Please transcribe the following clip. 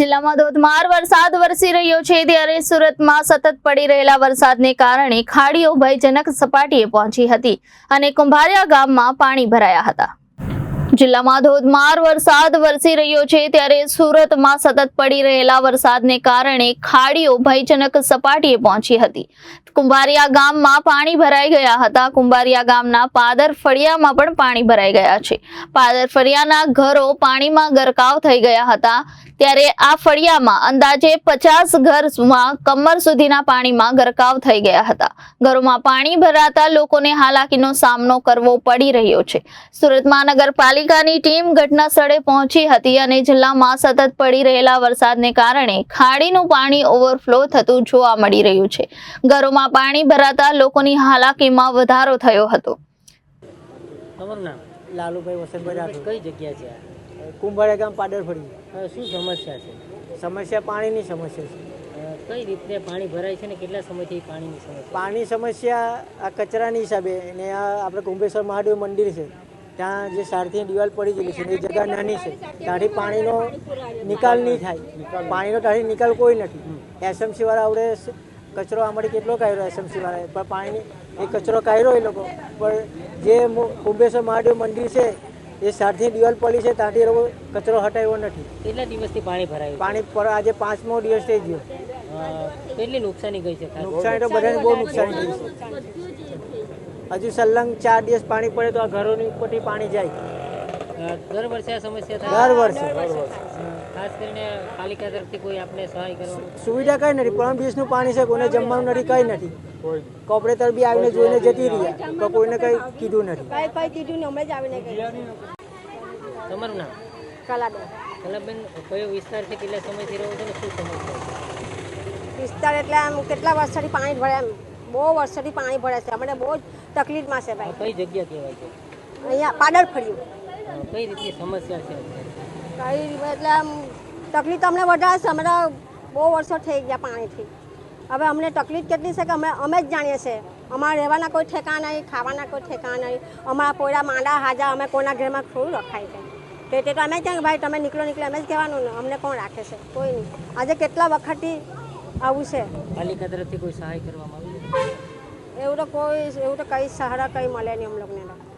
જિલ્લામાં ધોધમાર વરસાદ વરસી રહ્યો છે. ત્યારે સુરતમાં સતત પડી રહેલા વરસાદને કારણે ખાડીઓ ભયજનક સપાટીએ પહોંચી હતી અને કુંભારિયા ગામમાં પાણી ભરાયા હતા. જિલ્લામાં ધોધમાર વરસાદ વરસી રહ્યો છે. ત્યારે સુરતમાં સતત પડી રહેલા વરસાદને કારણે ખાડીઓ ભયજનક સપાટીએ પહોંચી હતી. કુંભારિયા ગામમાં પાણી ભરાઈ ગયા હતા. કુંભારિયા ગામના પાદર ફળિયામાં પણ પાણી ભરાઈ ગયા છે. પાદર ફળિયાના ઘરો પાણીમાં ગરકાવ થઈ ગયા હતા. ત્યારે આ ફળિયામાં અંદાજે પચાસ ઘરમાં કમર સુધીના પાણીમાં ગરકાવ થઈ ગયા હતા. ઘરોમાં પાણી ભરાતા લોકોને હાલાકીનો સામનો કરવો પડી રહ્યો છે. સુરત મહાનગરપાલિકાની ટીમ ઘટના સ્થળે પહોંચી હતી અને જિલ્લામાં સતત પડી રહેલા વરસાદને કારણે ખાડીનું પાણી ઓવરફ્લો થતું જોવા મળી રહ્યું છે. ઘરોમાં પાણી ભરાતા લોકોની હાલાકીમાં વધારો થયો હતો. તમારું નામ? લાલુભાઈ વસંતભાઈ કઈ જગ્યા છે આ? ગામ પાડર ફરી. શું સમસ્યા છે? સમસ્યા પાણીની સમસ્યા છે. કઈ રીતે પાણી ભરાય છે ને કેટલા સમયથી પાણીની સમસ્યા પાણી સમસ્યા આ કચરાની હિસાબે ને આ આપણે કુંભેશ્વર મહાદેવ મંદિર છે. ત્યાં જે સારથી દિવાલ પડી ગયેલી છે એ જગ્યા નાની છે. ત્યાંથી પાણીનો નિકાલ નહીં થાય. પાણીનો ત્યાંથી નિકાલ કોઈ નથી. એસએમસી વાળા આવડે કચરો આમાંથી કેટલો કાઢ્યો એસએમસી વાળાએ? પણ પાણી એ કચરો કાઢ્યો એ લોકો. પણ જે કુંભેશ્વર મહાદેવ મંદિર છે એ સારથી દિવાલ પડી છે ત્યાંથી લોકો કચરો હટાવ્યો નથી. કેટલા દિવસથી પાણી ભરાયું પાણી પર આજે પાંચમો દિવસ થઈ ગયો. કેટલી નુકસાની ગઈ છે નુકસાની તો બધાને બહુ નુકસાની થયું છે. હજુ સલંગ ચાર દિવસ પાણી પડે તો આ ઘરોની ઉપરથી પાણી જાય. દર વર્ષે આ સમસ્યા થાય? દર વર્ષે. ખાસ કરીને પાલિકા તરફથી કોઈ આપને સહાય કરવા સુવિધા કઈ નથી. પણ બીસનું પાણી છે કોઈને જમવાનું નથી કઈ નથી. કોપરેટર બી આવીને જોઈને જતી રહ્યા તો કોઈને કઈ કીધું નથી. કઈ કઈ કીધું ને અમે જ આવીને કહ્યું તમારું નામ? કલાબેન. કલાબેન કયો વિસ્તાર છે કેટલા સમયથી રહો છો ને શું સમસ્યા વિસ્તાર એટલે આમ કેટલા વર્ષથી પાણી ભરે એમ? બહુ વર્ષથી પાણી ભરે છે. અમને બહુ જ તકલીફમાં છે ભાઈ. કઈ જગ્યા કહેવાય છે? અહીંયા પાડળ ફર્યું અ, કઈ રીતની સમસ્યા છે? કઈ એટલે આમ તકલીફ અમને વધારે છે. અમારા બહુ વર્ષો થઈ ગયા પાણીથી. હવે અમને તકલીફ કેટલી છે કે અમે અમે જ જાણીએ છીએ. અમારા રહેવાના કોઈ ઠેકાણ નહીં ખાવાના કોઈ ઠેકાણ નહીં. અમારા પોયરા માંડા હાજા અમે કોના ઘરમાં થોડું રખાય છે. તો તે તો અમે કે ભાઈ તમે નીકળો નીકળો અમે જ કહેવાનું ને. અમને કોણ રાખે છે? કોઈ નહીં. આજે કેટલા વખતથી આવું છે? પાલિકા તરફથી કોઈ સહાય કરવામાં આવી એવું તો કોઈ એવું તો કઈ સહારા કંઈ મળે નહીં અમને લોકોને